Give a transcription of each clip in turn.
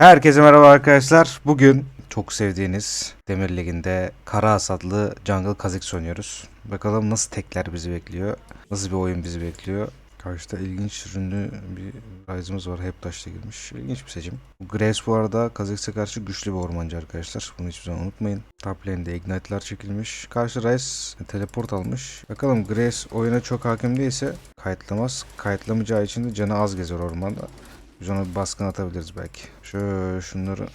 Herkese merhaba arkadaşlar. Bugün çok sevdiğiniz Demir Ligi'nde Kara Hasadlı Jungle Kha'Zix oynuyoruz. Bakalım nasıl tekler bizi bekliyor. Nasıl bir oyun bizi bekliyor. Karşıda ilginç ürünlü bir Ryze'ımız var. Hep taşla girmiş. İlginç bir seçim. Graves bu arada Kha'Zix'e karşı güçlü bir ormancı arkadaşlar. Bunu hiçbir zaman unutmayın. Top lane'de Ignite'lar çekilmiş. Karşı Ryze teleport almış. Bakalım Graves oyuna çok hakim değilse kayıtlamaz. Kayıtlamayacağı için de canı az gezer ormanda. Biz ona bir baskın atabiliriz belki. Şöyle şunları.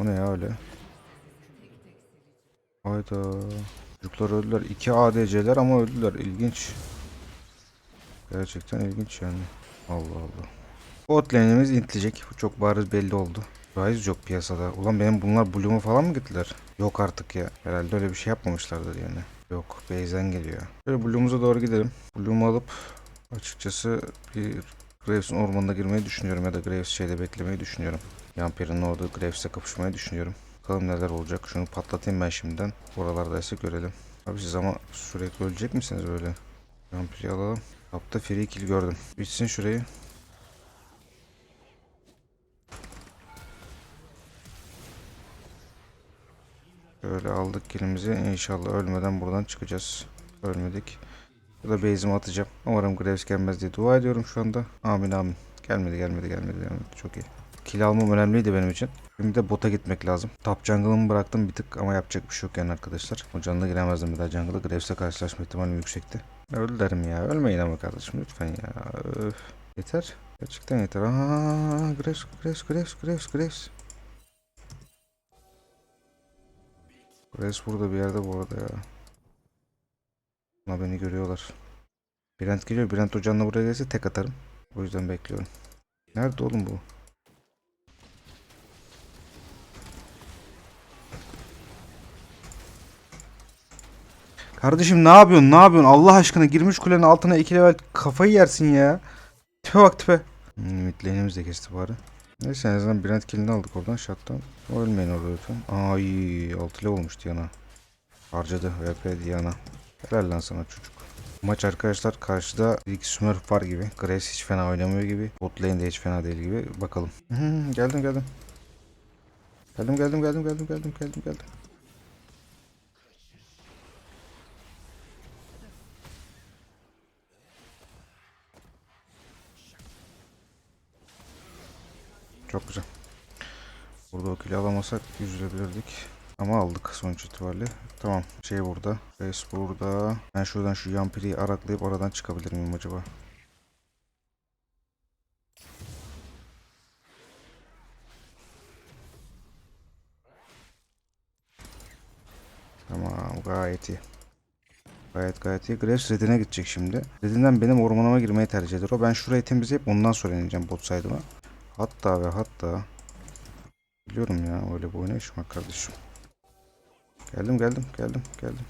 O ne ya öyle? Hayda. Çocuklar öldüler. 2 ADC'ler ama öldüler. İlginç. Gerçekten ilginç yani. Allah Allah. Bot lane'imiz intleyecek. Bu çok bariz belli oldu. Ryze yok piyasada. Ulan benim bunlar Bloom'u falan mı gittiler? Yok artık ya. Herhalde öyle bir şey yapmamışlardır yani. Yok. Base'den geliyor. Şöyle Bloom'umuza doğru gidelim. Bloom'u alıp açıkçası bir Graves'in ormanına girmeyi düşünüyorum ya da Graves şeyde beklemeyi düşünüyorum. Yamper'in orada Graves'le kapışmayı düşünüyorum. Bakalım neler olacak. Şunu patlatayım ben şimdiden. Oralardaysa görelim. Abi siz ama sürekli ölecek misiniz böyle? Yamper'i alalım. Tapta free kill gördüm. Bitsin şurayı. Böyle aldık killimizi. İnşallah ölmeden buradan çıkacağız. Ölmedik. Burada base'imi atacağım. Umarım Graves gelmez diye dua ediyorum şu anda. Amin amin. Gelmedi gelmedi gelmedi gelmedi. Çok iyi. Kill almam önemliydi benim için. Şimdi de bota gitmek lazım. Top jungle'ımı bıraktım bir tık ama yapacak bir şey yok yani arkadaşlar. O canlı giremezdim bir daha jungle'a. Graves'le karşılaşma ihtimalim yüksekti. Öldü derim ya. Ölmeyin ama kardeşim lütfen ya. Öf. Yeter. Gerçekten yeter. Aa, Graves, Graves, Graves, Graves, Graves. Graves burada bir yerde bu arada ya. Ama beni görüyorlar. Brent geliyor. Brent ocağına buraya gelse tek atarım. O yüzden bekliyorum. Nerede oğlum bu? Kardeşim ne yapıyorsun? Ne yapıyorsun? Allah aşkına girmiş kulenin altına iki level kafayı yersin ya. Tipe bak tipe. Hmm, de kesti bari. Neyse en azından Brent killini aldık oradan shot'tan. Ölmeyin orada lütfen. Ay 6 level olmuş Diana. Harcadı VP Diana. Helal lan sana çocuk. Maç arkadaşlar karşıda iki Smurf var gibi. Graves hiç fena oynamıyor gibi. Bot de hiç fena değil gibi. Bakalım. Geldim geldim. Geldim geldim geldim geldim geldim geldim geldim. Çok güzel. Burada o kili alamasak üzülebilirdik. Ama aldık sonuç itibariyle. Tamam. Şey burada. Base burada. Ben şuradan şu Yampiri'yi araklayıp oradan çıkabilir miyim acaba? Tamam gayet iyi. Gayet gayet iyi. Graves Red'ine gidecek şimdi. Red'inden benim ormanıma girmeyi tercih eder o. Ben şurayı temizleyip ondan sonra ineceğim bot side'ıma. Hatta ve hatta Biliyorum ya öyle bir oynayış var kardeşim. Geldim geldim geldim geldim.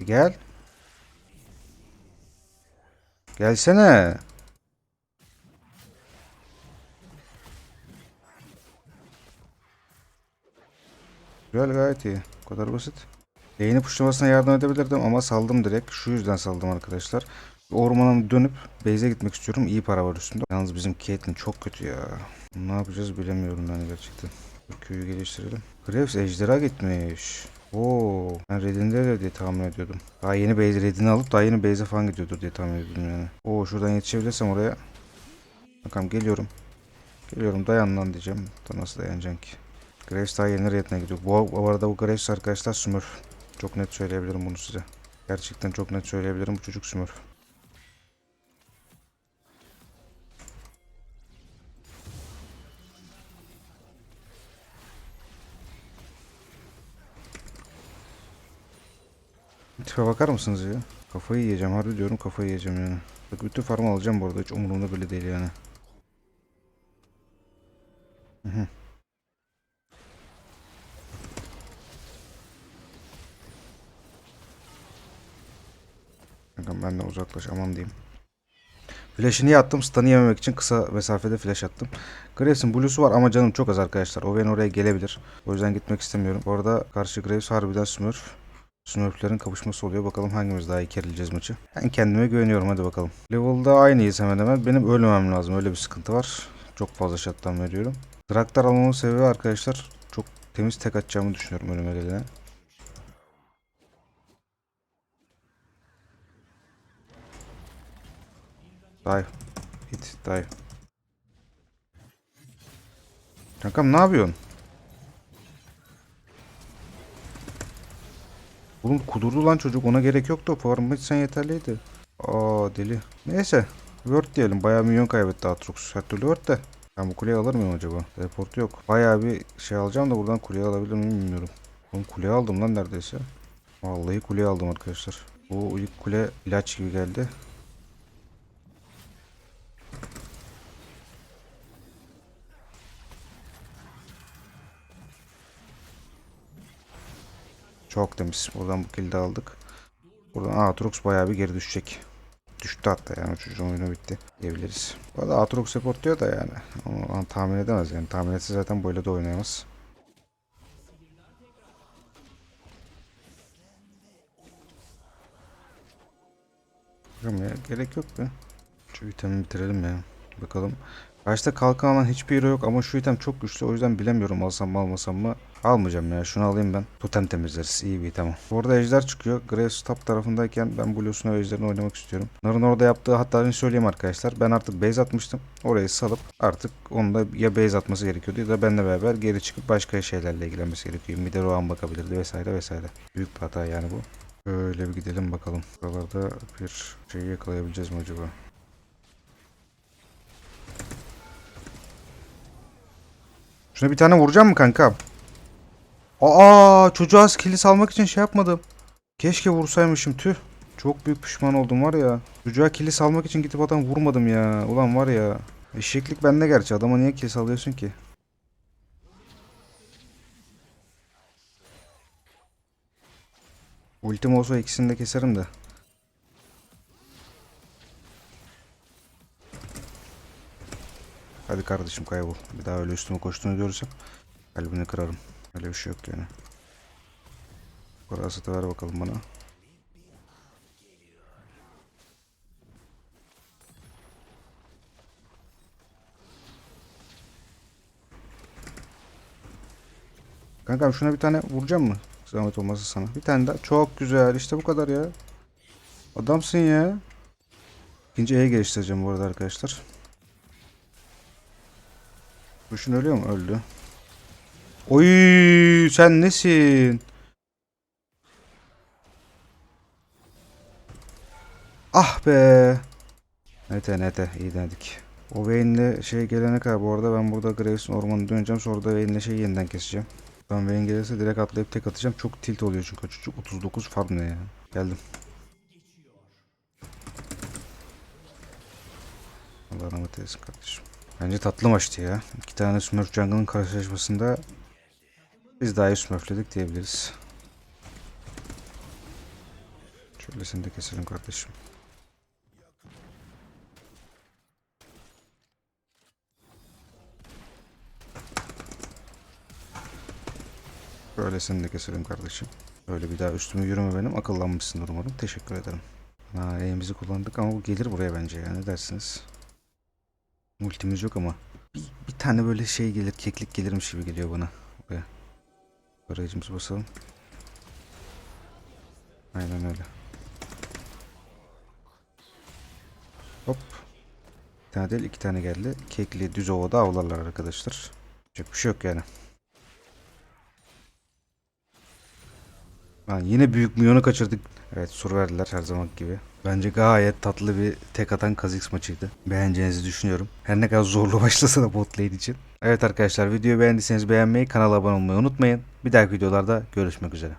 Bir Gel. Gelsene. Güzel gayet iyi. Bu kadar basit. Lane'i puşlamasına yardım edebilirdim ama saldım direkt. Şu yüzden saldım arkadaşlar. Ormana dönüp base'e gitmek istiyorum. İyi para var üstünde. Yalnız bizim Caitlyn çok kötü ya. Ne yapacağız bilemiyorum ben gerçekten. Köyü geliştirelim. Graves ejderha gitmiş. Oo, ben Red'inde de diye tahmin ediyordum. Daha yeni base Red'ini alıp daha yeni base'e falan gidiyordur diye tahmin ediyordum yani. Oo, şuradan yetişebilirsem oraya. Bakalım geliyorum. Geliyorum dayan lan diyeceğim. Da nasıl dayanacaksın ki? Graves daha yeni Red'ine gidiyor. Bu, bu arada bu Graves arkadaşlar Smurf. Çok net söyleyebilirim bunu size. Gerçekten çok net söyleyebilirim bu çocuk Smurf. Tipe bakar mısınız ya? Kafayı yiyeceğim harbi diyorum kafayı yiyeceğim yani. Bak bütün farmı alacağım bu arada hiç umurumda bile değil yani. Hı hı. Bakalım ben de uzaklaş aman diyeyim. Flash'ı niye attım? Stun'ı yememek için kısa mesafede flash attım. Graves'in blue'su var ama canım çok az arkadaşlar. O ben oraya gelebilir. O yüzden gitmek istemiyorum. Bu arada karşı Graves harbiden smurf. Smurflerin kapışması oluyor. Bakalım hangimiz daha iyi kerileceğiz maçı. Ben kendime güveniyorum hadi bakalım. Level'da aynıyız hemen hemen. Benim ölmemem lazım. Öyle bir sıkıntı var. Çok fazla shutdown veriyorum. Draktar almamın sebebi arkadaşlar çok temiz tek atacağımı düşünüyorum önüme gelene. Dive. Hit. Dive. Kankam ne yapıyorsun? Oğlum kudurdu lan çocuk ona gerek yoktu. Farm sen yeterliydi. Aa deli. Neyse. Word diyelim. Bayağı milyon kaybetti Atrox. Her türlü Word de. Ben bu kuleyi alır mıyım acaba? Teleport yok. Bayağı bir şey alacağım da buradan kuleyi alabilir miyim bilmiyorum. Oğlum kuleyi aldım lan neredeyse. Vallahi kuleyi aldım arkadaşlar. Bu ilk kule ilaç gibi geldi. Çok temiz. Buradan bu kilidi aldık. Buradan Aatrox bayağı bir geri düşecek. Düştü hatta yani çocuğun oyunu bitti diyebiliriz. Bu arada Aatrox support diyor da yani. Onu tahmin edemez yani. Tahmin etse zaten böyle de oynayamaz. Bakalım ya gerek yok be. Şu itemi bitirelim ya. Bakalım. Başta kalkan alan hiçbir hero yok ama şu item çok güçlü o yüzden bilemiyorum alsam mı almasam mı. Almayacağım ya şunu alayım ben. Totem temizleriz iyi bir item. Bu arada ejder çıkıyor. Graves top tarafındayken ben Blue'sunu ve ejderini oynamak istiyorum. Nar'ın orada yaptığı hatta söyleyeyim arkadaşlar. Ben artık base atmıştım. Orayı salıp artık onu da ya base atması gerekiyordu ya da benimle beraber geri çıkıp başka şeylerle ilgilenmesi gerekiyor. Bir de Rohan bakabilirdi vesaire vesaire. Büyük bir hata yani bu. Böyle bir gidelim bakalım. Buralarda bir şeyi yakalayabileceğiz mi acaba? Şuna bir tane vuracağım mı kanka? Aa çocuğa skill'i salmak için şey yapmadım. Keşke vursaymışım tüh. Çok büyük pişman oldum var ya. Çocuğa kill salmak için gidip adam vurmadım ya. Ulan var ya. Eşeklik bende gerçi. Adama niye kill salıyorsun ki? Ultim olsa ikisini de keserim de. Hadi kardeşim kaybol. Bir daha öyle üstüme koştuğunu görürsem kalbini kırarım. Öyle bir şey yok yani. Da ver bakalım bana. Kankam şuna bir tane vuracağım mı? Zahmet olmazsa sana. Bir tane daha. Çok güzel. İşte bu kadar ya. Adamsın ya. İkinci E'ye geliştireceğim bu arada arkadaşlar. Kuşun ölüyor mu? Öldü. Oy sen nesin? Ah be. Nete nete iyi dedik. O Vayne'le şey gelene kadar bu arada ben burada Graves'in ormanına döneceğim. Sonra da Vayne'le şey yeniden keseceğim. Ben Vayne gelirse direkt atlayıp tek atacağım. Çok tilt oluyor çünkü çocuk 39 farm ne ya. Geldim. Allah rahmet eylesin kardeşim. Bence tatlı maçtı ya. İki tane Smurf Jungle'ın karşılaşmasında biz daha iyi Smurf'ledik diyebiliriz. Şöyle seni de keselim kardeşim. Böyle seni de keselim kardeşim. Böyle bir daha üstüme yürüme benim. Akıllanmışsındır umarım. Teşekkür ederim. Ha, elimizi kullandık ama bu gelir buraya bence ya. Ne dersiniz? Multimiz yok ama. Bir, bir tane böyle şey gelir, keklik gelirmiş gibi geliyor bana. Buraya. Basalım. Aynen öyle. Hop. Bir tane değil iki tane geldi. Kekli düz ovada avlarlar arkadaşlar. Çok bir şey yok yani. Lan yine büyük milyonu kaçırdık. Evet sur verdiler her zaman gibi. Bence gayet tatlı bir tek atan Kha'Zix maçıydı. Beğeneceğinizi düşünüyorum. Her ne kadar zorlu başlasa da bot için. Evet arkadaşlar videoyu beğendiyseniz beğenmeyi, kanala abone olmayı unutmayın. Bir dahaki videolarda görüşmek üzere.